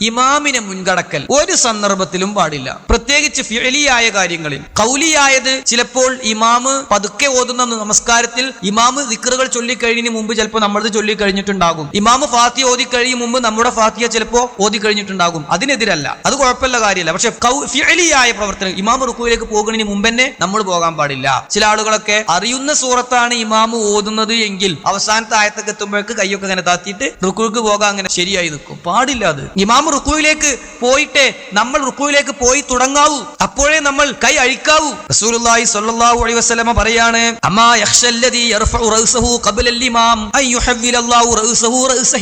ഇമാമിനെ മുൻകടക്കൽ ഒരു സന്ദർഭത്തിലും പാടില്ല. പ്രത്യേകിച്ച് ഫിഅലിയായ കാര്യങ്ങളിൽ. കൗലിയായത് ചിലപ്പോൾ ഇമാമ് പതുക്കെ ഓതുന്ന നമസ്കാരത്തിൽ ഇമാമ് ദിക്കറുകൾ ചൊല്ലിക്കഴിഞ്ഞതിന് മുമ്പ് ചിലപ്പോൾ നമ്മളത് ചൊല്ലിക്കഴിഞ്ഞിട്ടുണ്ടാകും. ഇമാമ് ഫാത്തി ഓതി കഴിയും മുമ്പ് നമ്മുടെ ഫാത്തിയ ചിലപ്പോൾ ഓതിക്കഴിഞ്ഞിട്ടുണ്ടാകും. അതിനെതിരല്ല. അത് കുഴപ്പമില്ല കാര്യമല്ല. പക്ഷെ ഫിഅലിയായ പ്രവർത്തനം ഇമാമ് റുക്കുവിലേക്ക് പോകുന്നതിന് മുമ്പ് തന്നെ നമ്മൾ പോകാൻ പാടില്ല. ചില ആളുകളൊക്കെ അറിയുന്ന സൂറത്താണ് ഇമാമ് ഓതുന്നത് എങ്കിൽ അവസാനത്തെ ആയത്തൊക്കെ എത്തുമ്പോഴേക്ക് കൈയൊക്കെ അങ്ങനെ താത്തിയിട്ട് റുക്കുവിലേക്ക് പോകാൻ അങ്ങനെ ശരിയായി നിൽക്കും. പാടില്ല അത്. ഇമാം റുക്കുവിലേക്ക് പോയിട്ട് നമ്മൾ റുക്കുവിലേക്ക് പോയി തുടങ്ങാവൂ. അപ്പോഴേ നമ്മൾ കൈ അഴിക്കാവൂ. റസൂലുള്ളാഹി സ്വല്ലല്ലാഹു അലൈഹി വസല്ലമ പറയാണ് അമാ യഖ്ശല്ലദി യർഫഉ റഅസഹു ഖബ്ല അൽ-ഇമാം അൻ യുഹവ്വിലല്ലാഹു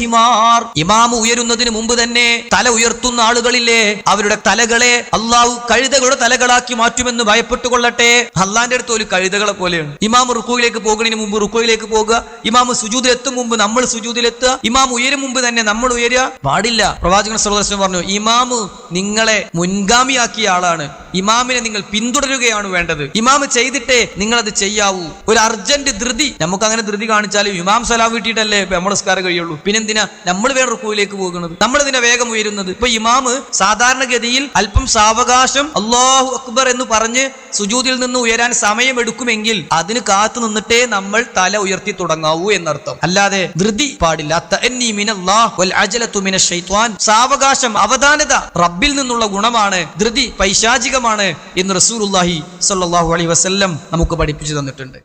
ഹിമാർ. ഇമാം ഉയരുന്നതിന് മുമ്പ് തന്നെ തല ഉയർത്തുന്ന ആളുകളില്ലേ അവരുടെ തലകളെ അള്ളാഹു കഴുതകളുടെ തലകളാക്കി മാറ്റുമെന്ന് ഭയപ്പെട്ടു കൊള്ളട്ടെ. അള്ളാന്റെ അടുത്ത് ഒരു കഴുതകളെ പോലെയാണ്. ഇമാം റുക്കുവിലേക്ക് പോകുന്നതിന് മുമ്പ് റുക്കുവിലേക്ക് പോകുക. ഇമാം സുജൂദിലെത്തും മുമ്പ് നമ്മൾ സുജൂദിലെത്തുക ഇമാം ഉയരും മുമ്പ് തന്നെ നമ്മൾ ഉയരുക. പാടില്ല. പ്രവാചകൻ സഹോദരൻ പറഞ്ഞു ഇമാമ് നിങ്ങളെ മുൻഗാമിയാക്കിയ ആളാണ്. ഇമാമിനെ നിങ്ങൾ പിന്തുടരുകയാണ് വേണ്ടത്. ഇമാമ് ചെയ്തിട്ടേ നിങ്ങൾ അത് ചെയ്യാവൂ. ഒരു അർജന്റ് ധൃതി നമുക്ക് അങ്ങനെ ധൃതി കാണിച്ചാലും ഇമാം സലാം വീട്ടിയിട്ടല്ലേ നമ്മുടെ സ്കാരം കഴിയുള്ളൂ. പിന്നെന്തിനാ നമ്മൾ വേറെ റുക്കുവിലേക്ക് പോകുന്നത്? നമ്മൾ ഇതിനെ വേഗം ഉയരുന്നത്. ഇപ്പൊ ഇമാമ് സാധാരണഗതിയിൽ അല്പം സാവകാശം അള്ളാഹു അക്ബർ എന്ന് പറഞ്ഞ് സുജൂതിൽ നിന്ന് ഉയരാൻ സമയമെടുക്കുമെങ്കിൽ അതിന് കാത്തു നിന്നിട്ടേ നമ്മൾ തല ഉയർത്തി തുടങ്ങാവൂ എന്നർത്ഥം. അല്ലാതെ ധൃതി പാടില്ല. തഅന്നി സാവകാശം അവധാനത റബ്ബിൽ നിന്നുള്ള ഗുണമാണ് ധൃതി പൈശാചികമാണ് എന്ന് റസൂലുള്ളാഹി സല്ലാഹു അലൈഹി വസ്ല്ലം നമുക്ക് പഠിപ്പിച്ചു തന്നിട്ടുണ്ട്.